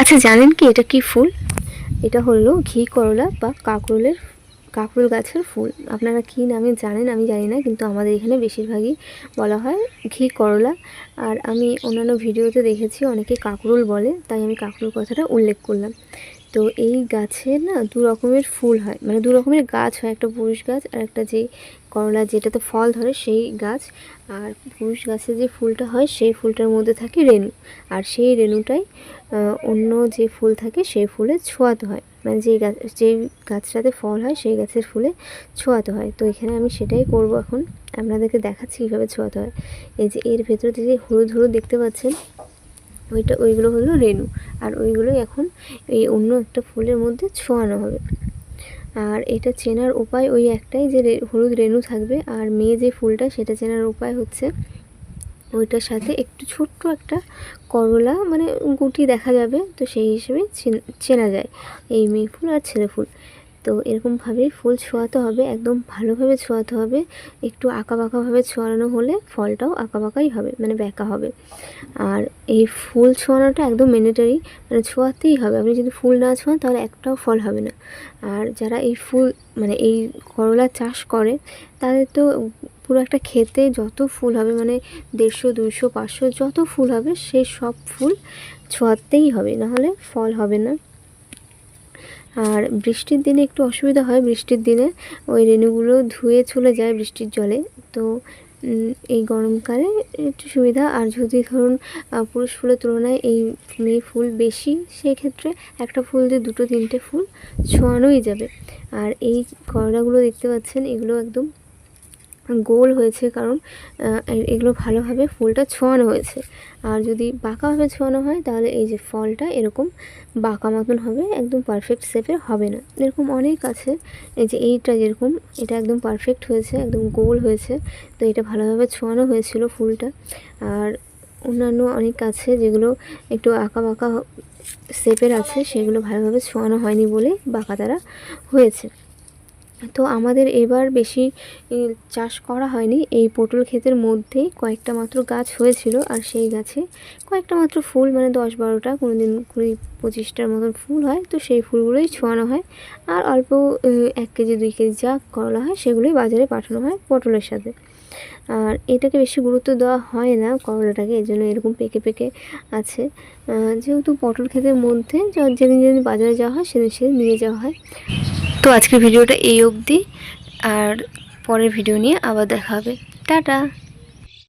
আচ্ছা জানেন কি এটা কি ফুল? এটা হলো ঘি করলা বা কাকরুলের, কাকরুল গাছের ফুল। আপনারা কী নামে জানেন আমি জানি না, কিন্তু আমাদের এখানে বেশিরভাগই বলা হয় ঘি করলা। আর আমি অন্যান্য ভিডিওতে দেখেছি অনেকে কাকরুল বলে, তাই আমি কাকরুল কথাটা উল্লেখ করলাম। তো এই গাছের না দু রকমের ফুল হয়। মানে দু রকমের গাছ হয়, একটা পুরুষ গাছ আর একটা যে করলা যেটাতে ফল ধরে সেই গাছ। আর পুরুষ গাছে যে ফুলটা হয়, সেই ফুলটার মধ্যে থাকে রেণু। আর সেই রেণুটাই অন্য যে ফুল থাকে সেই ফুলে ছোঁয়াতে হয়। মানে যেই গাছ যেই গাছটাতে ফল হয়, সেই গাছের ফুলে ছোঁয়াতে হয়। তো এখানে আমি সেটাই করব এখন। আপনাদেরকে দেখাচ্ছি কীভাবে ছোঁয়াতে হয়। এই যে এর ভেতরে যে হলুদ হলুদ দেখতে পাচ্ছেন ওইটা, ওইগুলো হলো রেণু। আর ওইগুলোই এখন এই অন্য একটা ফুলের মধ্যে ছোঁয়ানো হবে। আর এটা চেনার উপায় ওই একটাই যে হলুদ রেণু থাকবে। আর মেয়ে যে ফুলটা, সেটা চেনার উপায় হচ্ছে ওইটার সাথে একটু ছোট্ট একটা করলা মানে গুটি দেখা যাবে। তো সেই হিসেবে চেনা যায়। এই মেয়ে ফুল আর ছেলে ফুল। তো এরকমভাবেই ফুল ছোঁয়াতে হবে, একদম ভালোভাবে ছোঁয়াতে হবে। একটু বাঁকাভাবে ছোঁয়ানো হলে ফলটাও বাঁকাই হবে মানে ব্যাকা হবে। আর এই ফুল ছোঁয়ানোটা একদম ম্যান্ডেটারি মানে ছোঁয়াতেই হবে। আপনি যদি ফুল না ছোঁয়ান তাহলে একটাও ফল হবে না। আর যারা এই ফুল মানে এই করলা চাষ করে, তাদের তো পুরো একটা খেতে যত ফুল হবে মানে দেড়শো, দুইশো, পাঁচশো, যত ফুল হবে সেই সব ফুল ছোঁয়াতেই হবে। নাহলে ফল হবে না। আর বৃষ্টির দিনে একটু অসুবিধা হয়, বৃষ্টির দিনে ওই রেণুগুলো ধুয়ে চলে যায় বৃষ্টির জলে। তো এই গরমকালে একটু সুবিধা। আর যদি ধরুন পুরুষ ফুলের তুলনায় এই মেয়ে ফুল বেশি, সেক্ষেত্রে একটা ফুল দিয়ে দুটো, তিনটে ফুল ছোঁয়ানোই যাবে। আর এই করলাগুলো দেখতে পাচ্ছেন, এগুলো একদম গোল হয়েছে, কারণ এগুলো ভালোভাবে ফুলটা ছোঁয়ানো হয়েছে। আর যদি বাঁকাভাবে ছোঁয়ানো হয়, তাহলে এই যে ফলটা এরকম বাঁকা মতন হবে, একদম পারফেক্ট শেপের হবে না। এরকম অনেক আছে, এই যে এইটা যেরকম, এটা একদম পারফেক্ট হয়েছে, একদম গোল হয়েছে, তো এটা ভালোভাবে ছোঁয়ানো হয়েছিল ফুলটা। আর অন্যান্য অনেক আছে যেগুলো একটু আঁকা বাঁকা শেপের আছে, সেগুলো ভালোভাবে ছোঁয়ানো হয়নি বলে বাঁকা তারা হয়েছে। তো আমাদের এবার বেশি চাষ করা হয়নি। এই পটল ক্ষেতের মধ্যেই কয়েকটা মাত্র গাছ হয়েছিল আর সেই গাছে কয়েকটা মাত্র ফুল মানে দশ বারোটা কোনো দিন কুড়ি পঁচিশটার মতন ফুল হয়। তো সেই ফুলগুলোই ছোঁয়ানো হয় আর অল্প এক কেজি, দুই কেজি যা করলা হয় সেগুলোই বাজারে পাঠানো হয় পটলের সাথে। আর এটাকে বেশি গুরুত্ব দেওয়া হয় না করলাটাকে এই জন্য এরকম পেকে পেকে আছে। যেহেতু পটল ক্ষেতের মধ্যে যেদিন যেদিন বাজারে যাওয়া হয় সেদিন সেদিন নিয়ে যাওয়া হয়। তো আজকের ভিডিওটা এই অবধি। আর পরের ভিডিও নিয়ে আবার দেখা হবে। টাটা।